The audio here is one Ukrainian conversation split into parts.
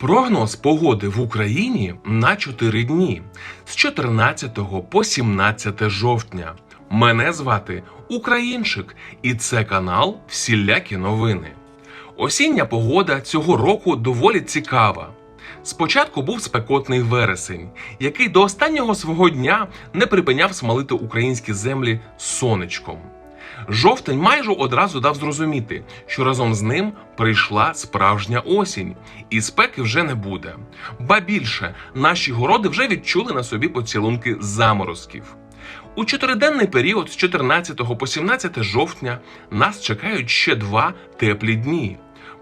Прогноз погоди в Україні на 4 дні з 14 по 17 жовтня. Мене звати Українчик, і це канал Всілякі новини. Осіння погода цього року доволі цікава. Спочатку був спекотний вересень, який до останнього свого дня не припиняв смалити українські землі сонечком. Жовтень майже одразу дав зрозуміти, що разом з ним прийшла справжня осінь, і спеки вже не буде. Ба більше, наші городи вже відчули на собі поцілунки заморозків. У чотириденний період з 14 по 17 жовтня нас чекають ще два теплі дні.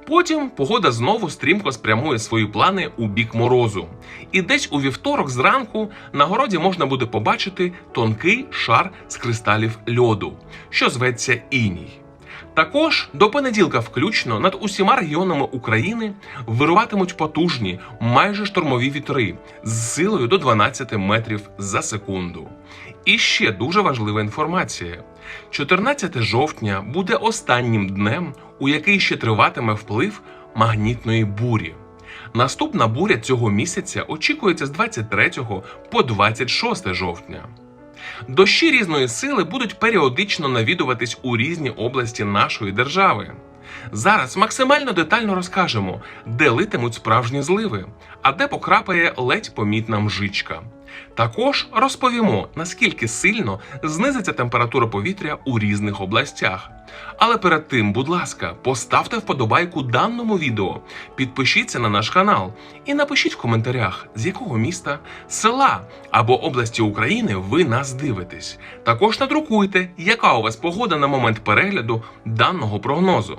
Потім погода знову стрімко спрямує свої плани у бік морозу. І десь у вівторок зранку на городі можна буде побачити тонкий шар з кристалів льоду, що зветься іній. Також до понеділка включно над усіма регіонами України вируватимуть потужні, майже штормові вітри з силою до 12 метрів за секунду. І ще дуже важлива інформація: 14 жовтня буде останнім днем, у який ще триватиме вплив магнітної бурі. Наступна буря цього місяця очікується з 23 по 26 жовтня. Дощі різної сили будуть періодично навідуватись у різні області нашої держави. Зараз максимально детально розкажемо, де литимуть справжні зливи, а де покрапає ледь помітна мжичка. Також розповімо, наскільки сильно знизиться температура повітря у різних областях. Але перед тим, будь ласка, поставте вподобайку даному відео, підпишіться на наш канал і напишіть в коментарях, з якого міста, села або області України ви нас дивитесь. Також надрукуйте, яка у вас погода на момент перегляду даного прогнозу.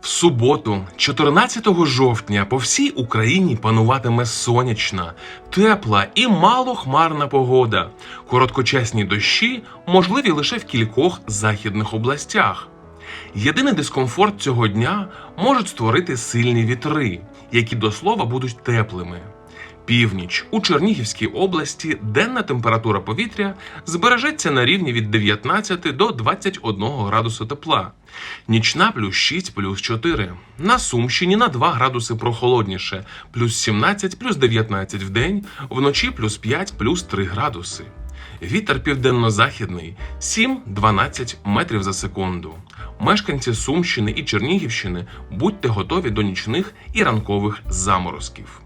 В суботу, 14 жовтня, по всій Україні пануватиме сонячна, тепла і малохмарна погода. Короткочасні дощі можливі лише в кількох західних областях. Єдиний дискомфорт цього дня можуть створити сильні вітри, які до слова будуть теплими. Північ у Чернігівській області денна температура повітря збережеться на рівні від 19 до 21 градусу тепла. Нічна плюс 6, плюс 4. На Сумщині на 2 градуси прохолодніше, плюс 17, плюс 19 в день, вночі плюс 5, плюс 3 градуси. Вітер південно-західний 7-12 метрів за секунду. Мешканці Сумщини і Чернігівщини будьте готові до нічних і ранкових заморозків.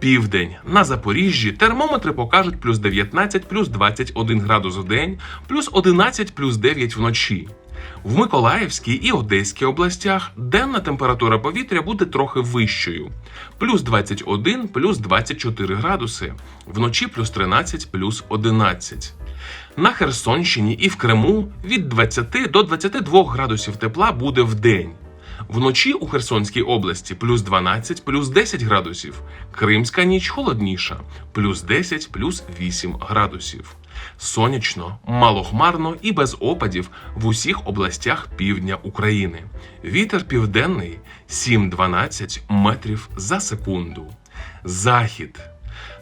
Південь на Запоріжжі термометри покажуть плюс 19, плюс 21 градус у день, плюс 11, плюс 9 вночі. В Миколаївській і Одеській областях денна температура повітря буде трохи вищою: плюс 21, плюс 24 градуси, вночі плюс 13, плюс 11. На Херсонщині і в Криму від 20 до 22 градусів тепла буде в день. Вночі у Херсонській області плюс 12, плюс 10 градусів. Кримська ніч холодніша, плюс 10, плюс 8 градусів. Сонячно, малохмарно і без опадів в усіх областях півдня України. Вітер південний 7-12 метрів за секунду. Захід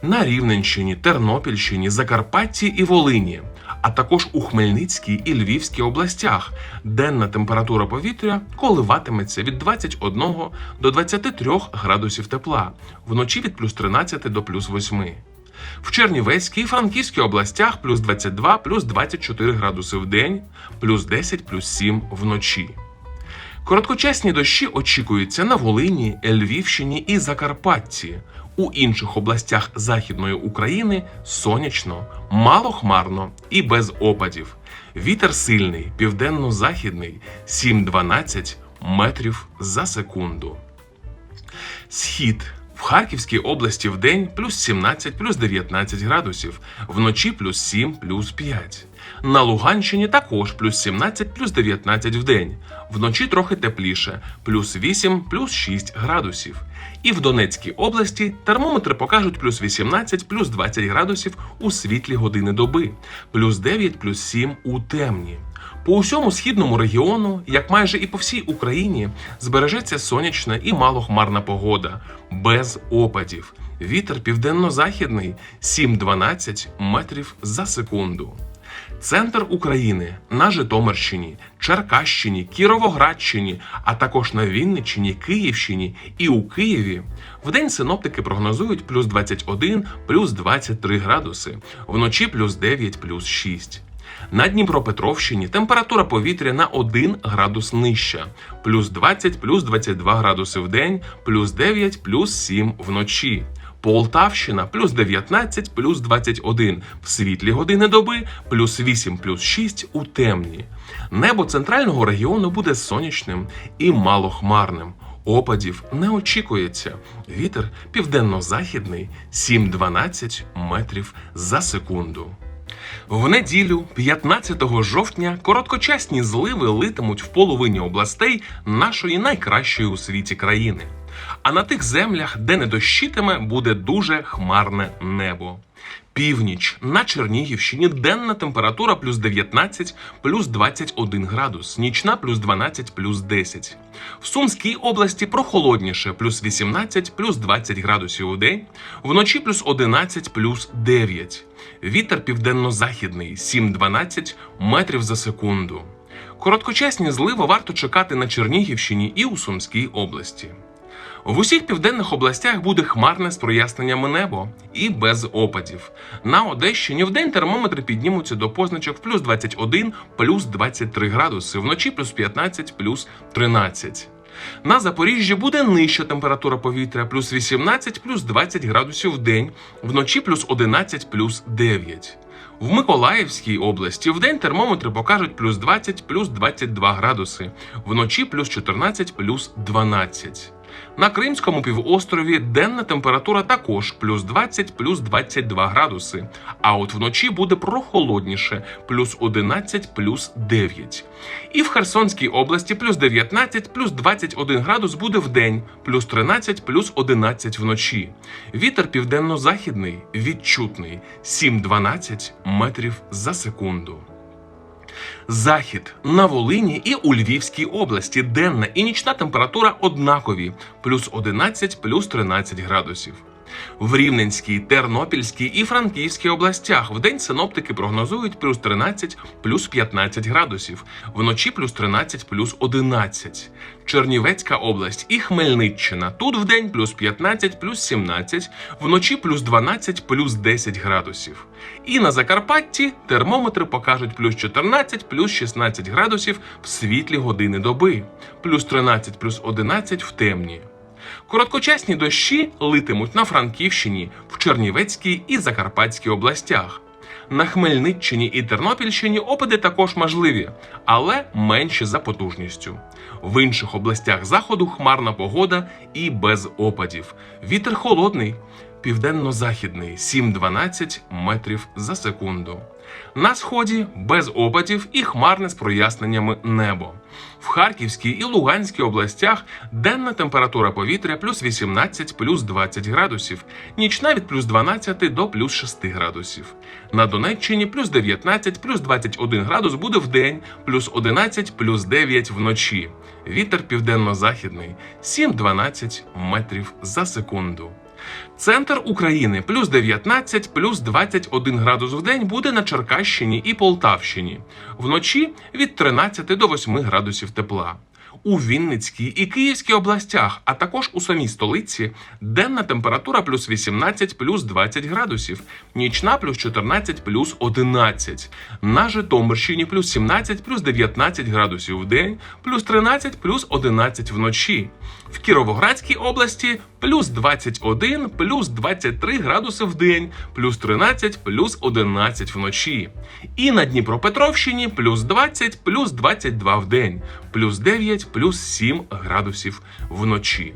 на Рівненщині, Тернопільщині, Закарпатті і Волині, а також у Хмельницькій і Львівській областях денна температура повітря коливатиметься від 21 до 23 градусів тепла, вночі від плюс 13 до плюс 8. В Чернівецькій і Франківській областях плюс 22, плюс 24 градуси в день, плюс 10, плюс 7 вночі. Короткочасні дощі очікуються на Волині, Львівщині і Закарпатті. У інших областях Західної України сонячно, малохмарно і без опадів. Вітер сильний, південно-західний 7-12 метрів за секунду. Схід в Харківській області в день плюс 17, плюс 19 градусів, вночі плюс 7, плюс 5. На Луганщині також плюс 17, плюс 19 в день, вночі трохи тепліше, плюс 8, плюс 6 градусів. І в Донецькій області термометри покажуть плюс 18, плюс 20 градусів у світлі години доби, плюс 9, плюс 7 у темні. По усьому східному регіону, як майже і по всій Україні, збережеться сонячна і малохмарна погода, без опадів. Вітер південно-західний 7-12 метрів за секунду. Центр України на Житомирщині, Черкащині, Кіровоградщині, а також на Вінниччині, Київщині і у Києві. Вдень синоптики прогнозують плюс 21, плюс 23 градуси, вночі плюс 9, плюс 6. На Дніпропетровщині температура повітря на 1 градус нижча, плюс 20, плюс 22 градуси в день, плюс 9, плюс 7 вночі. Полтавщина плюс 19, плюс 21 в світлі години доби, плюс 8, плюс 6 у темні. Небо центрального регіону буде сонячним і малохмарним. Опадів не очікується. Вітер південно-західний 7-12 метрів за секунду. В неділю, 15 жовтня, короткочасні зливи литимуть в половині областей нашої найкращої у світі країни. А на тих землях, де не дощитиме, буде дуже хмарне небо. Північ на Чернігівщині денна температура плюс 19, плюс 21 градус, нічна плюс 12, плюс 10. В Сумській області прохолодніше плюс 18, плюс 20 градусів у день, вночі плюс 11, плюс 9. Вітер південно-західний 7-12 метрів за секунду. Короткочасні зливи варто чекати на Чернігівщині і у Сумській області. В усіх південних областях буде хмарне з проясненнями небо і без опадів. На Одещині вдень термометри піднімуться до позначок плюс 21, плюс 23 градуси, вночі плюс 15, плюс 13. На Запоріжжі буде нижча температура повітря плюс 18, плюс 20 градусів в день, вночі плюс 11, плюс 9. В Миколаївській області вдень термометри покажуть плюс 20, плюс 22 градуси, вночі плюс 14, плюс 12. На Кримському півострові денна температура також плюс 20, плюс 22 градуси. А от вночі буде прохолодніше плюс 11, плюс 9. І в Херсонській області плюс 19, плюс 21 градус буде в день, плюс 13, плюс 11 вночі. Вітер південно-західний відчутний 7-12 метрів за секунду. Захід на Волині і у Львівській області денна і нічна температура однакові плюс 11, плюс 13 градусів. В Рівненській, Тернопільській і Франківській областях вдень синоптики прогнозують плюс 13, плюс 15 градусів, вночі плюс 13, плюс 11. Чернівецька область і Хмельниччина. Тут вдень плюс 15, плюс 17, вночі плюс 12, плюс 10 градусів. І на Закарпатті термометри покажуть плюс 14, плюс 16 градусів в світлі години доби, плюс 13, плюс 11 в темні. Короткочасні дощі литимуть на Франківщині, в Чернівецькій і Закарпатській областях. На Хмельниччині і Тернопільщині опади також можливі, але менші за потужністю. В інших областях заходу хмарна погода і без опадів. Вітер холодний, південно-західний 7-12 метрів за секунду. На сході без опадів і хмарне з проясненнями небо. В Харківській і Луганській областях денна температура повітря плюс 18 плюс 20 градусів, нічна від плюс 12 до плюс 6 градусів. На Донеччині плюс 19 плюс 21 градус буде в день, плюс 11 плюс 9 вночі. Вітер південно-західний 7-12 метрів за секунду. Центр України плюс 19, плюс 21 градус в день буде на Черкащині і Полтавщині. Вночі від 13 до 8 градусів тепла. У Вінницькій і Київській областях, а також у самій столиці, денна температура плюс 18, плюс 20 градусів, нічна плюс 14, плюс 11. На Житомирщині плюс 17, плюс 19 градусів в день, плюс 13, плюс 11 вночі. В Кіровоградській області плюс 21, плюс 23 градуси в день, плюс 13, плюс 11 вночі. І на Дніпропетровщині плюс 20, плюс 22 в день, плюс 9, плюс 7 градусів вночі.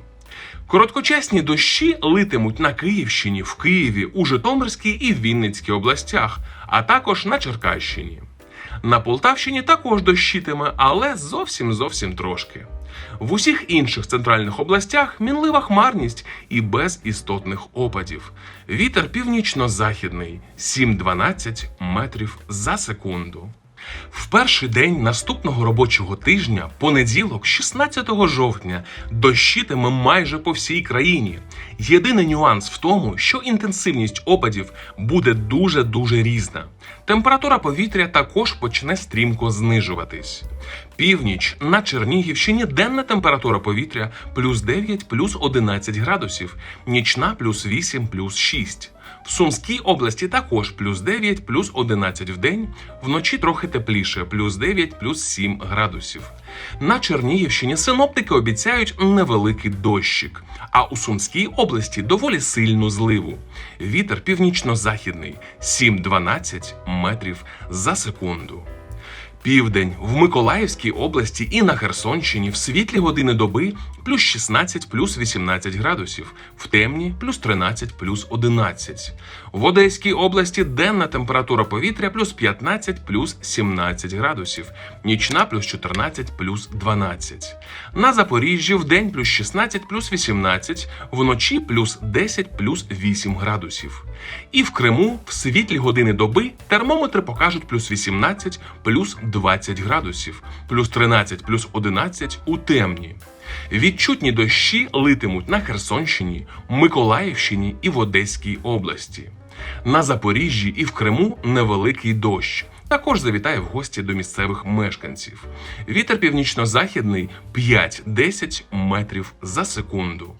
Короткочасні дощі литимуть на Київщині, в Києві, у Житомирській і Вінницькій областях, а також на Черкащині. На Полтавщині також дощитиме, але зовсім зовсім трошки. В усіх інших центральних областях мінлива хмарність і без істотних опадів. Вітер північно-західний 7-12 метрів за секунду. В перший день наступного робочого тижня, понеділок, 16 жовтня, дощитиме майже по всій країні. Єдиний нюанс в тому, що інтенсивність опадів буде дуже-дуже різна. Температура повітря також почне стрімко знижуватись. Північ на Чернігівщині денна температура повітря плюс 9 плюс 11 градусів, нічна плюс 8 плюс 6. В Сумській області також плюс 9, плюс 11 в день, вночі трохи тепліше, плюс 9, плюс 7 градусів. На Чернігівщині синоптики обіцяють невеликий дощик, а у Сумській області доволі сильну зливу. Вітер північно-західний 7-12 метрів за секунду. Південь в Миколаївській області і на Херсонщині в світлі години доби плюс 16 плюс 18 градусів, в темні плюс 13 плюс 11. В Одеській області денна температура повітря плюс 15 плюс 17 градусів, нічна плюс 14 плюс 12. На Запоріжжі в день плюс 16 плюс 18, вночі плюс 10 плюс 8 градусів. І в Криму в світлі години доби термометри покажуть плюс 18 плюс 20 градусів, плюс 13 плюс 11 у темні. Відчутні дощі литимуть на Херсонщині, Миколаївщині і в Одеській області. На Запоріжжі і в Криму невеликий дощ. Також завітає в гості до місцевих мешканців. Вітер північно-західний 5-10 метрів за секунду.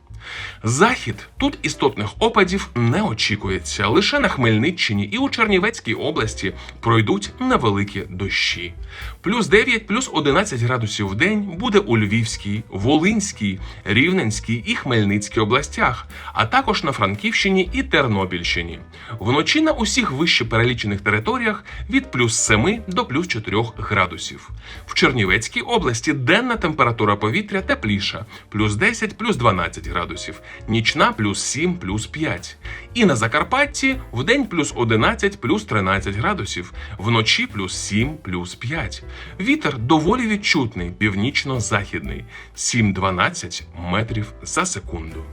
Захід тут істотних опадів не очікується. Лише на Хмельниччині і у Чернівецькій області пройдуть невеликі дощі. Плюс 9, плюс 11 градусів в день буде у Львівській, Волинській, Рівненській і Хмельницькій областях, а також на Франківщині і Тернопільщині. Вночі на усіх вище перелічених територіях від плюс 7 до плюс 4 градусів. В Чернівецькій області денна температура повітря тепліша, плюс 10, плюс 12 градусів, нічна плюс 7, плюс 5. І на Закарпатті в день плюс 11, плюс 13 градусів, вночі плюс 7, плюс 5. Вітер доволі відчутний, північно-західний 7-12 метрів за секунду.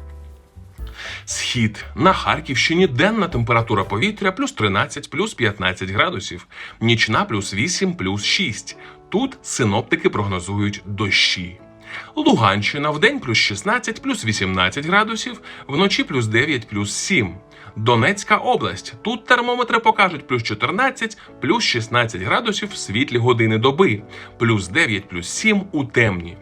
Схід на Харківщині денна температура повітря плюс 13 плюс 15 градусів, нічна плюс 8 плюс 6. Тут синоптики прогнозують дощі. Луганщина вдень плюс 16 плюс 18 градусів, вночі плюс 9 плюс 7. Донецька область. Тут термометри покажуть плюс 14 плюс 16 градусів в світлі години доби, плюс 9 плюс 7 у темні.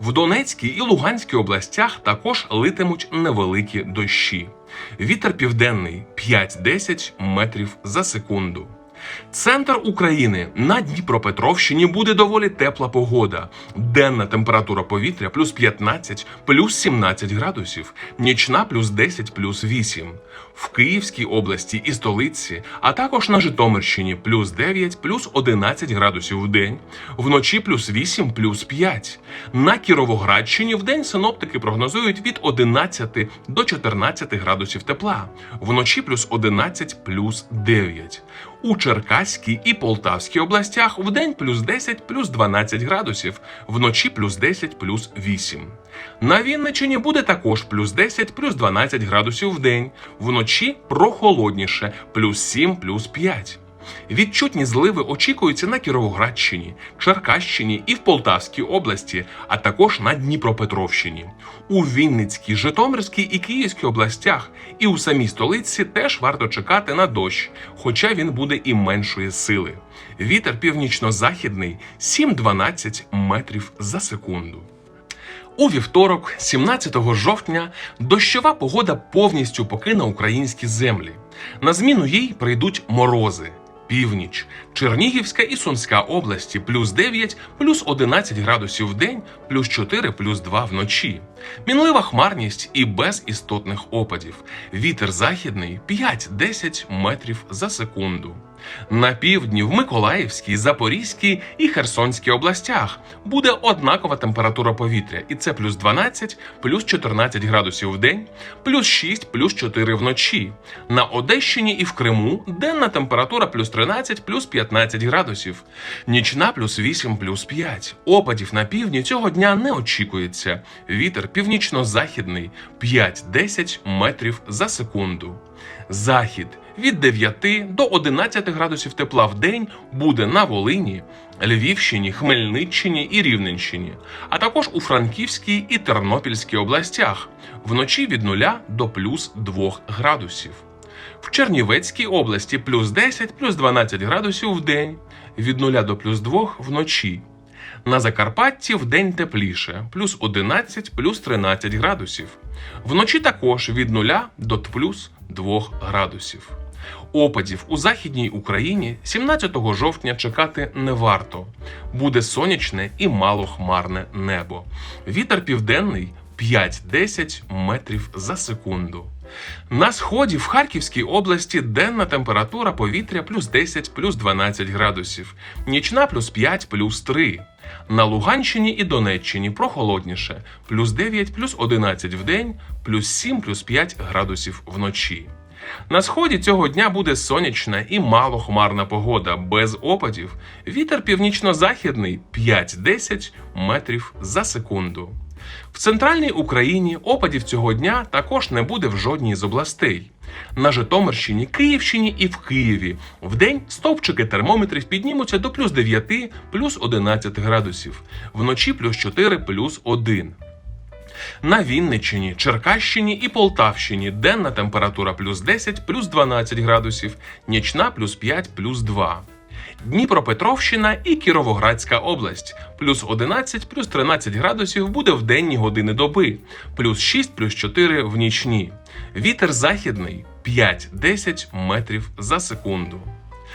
В Донецькій і Луганській областях також литимуть невеликі дощі. Вітер південний 5-10 метрів за секунду. Центр України на Дніпропетровщині буде доволі тепла погода. Денна температура повітря плюс 15, плюс 17 градусів, нічна плюс 10, плюс 8. В Київській області і столиці, а також на Житомирщині плюс 9, плюс 11 градусів в день, вночі плюс 8, плюс 5. На Кіровоградщині в день синоптики прогнозують від 11 до 14 градусів тепла, вночі плюс 11, плюс 9. У Черкаській і Полтавській областях вдень плюс 10, плюс 12 градусів, вночі плюс 10, плюс 8. На Вінничині буде також плюс 10, плюс 12 градусів в день, вночі прохолодніше, плюс 7, плюс 5. Відчутні зливи очікуються на Кіровоградщині, Черкащині і в Полтавській області, а також на Дніпропетровщині. У Вінницькій, Житомирській і Київській областях і у самій столиці теж варто чекати на дощ, хоча він буде і меншої сили. Вітер північно-західний 7-12 метрів за секунду. У вівторок, 17 жовтня, дощова погода повністю покине українські землі. На зміну їй прийдуть морози. Північ, Чернігівська і Сумська області плюс 9, плюс 11 градусів в день, плюс 4, плюс 2 вночі. Мінлива хмарність і без істотних опадів. Вітер західний 5-10 метрів за секунду. На півдні в Миколаївській, Запорізькій і Херсонській областях буде однакова температура повітря, і це плюс 12, плюс 14 градусів в день, плюс 6, плюс 4 вночі. На Одещині і в Криму денна температура плюс 13, плюс 15 градусів, нічна плюс 8, плюс 5. Опадів на півдні цього дня не очікується. Вітер північно-західний 5-10 метрів за секунду. Захід від 9 до 11 градусів тепла в день буде на Волині, Львівщині, Хмельниччині і Рівненщині, а також у Франківській і Тернопільській областях вночі від 0 до плюс 2 градусів. В Чернівецькій області плюс 10, плюс 12 градусів в день, від 0 до плюс 2 вночі. На Закарпатті вдень тепліше, плюс 11, плюс 13 градусів. Вночі також від 0 до плюс 2 градусів. Опадів у Західній Україні 17 жовтня чекати не варто. Буде сонячне і малохмарне небо. Вітер південний 5-10 метрів за секунду. На сході в Харківській області денна температура повітря плюс 10 плюс 12 градусів, нічна плюс 5 плюс 3. На Луганщині і Донеччині прохолодніше плюс 9 плюс 11 в день, плюс 7 плюс 5 градусів вночі. На сході цього дня буде сонячна і малохмарна погода без опадів. Вітер північно-західний 5-10 метрів за секунду. В центральній Україні опадів цього дня також не буде в жодній з областей. На Житомирщині, Київщині і в Києві вдень стовпчики термометрів піднімуться до плюс 9, плюс 11 градусів, вночі плюс 4, плюс 1. На Вінниччині, Черкащині і Полтавщині денна температура плюс 10, плюс 12 градусів, нічна плюс 5, плюс 2. Дніпропетровщина і Кіровоградська область плюс 11, плюс 13 градусів буде в денні години доби, плюс 6, плюс 4 в нічні. Вітер західний 5-10 метрів за секунду.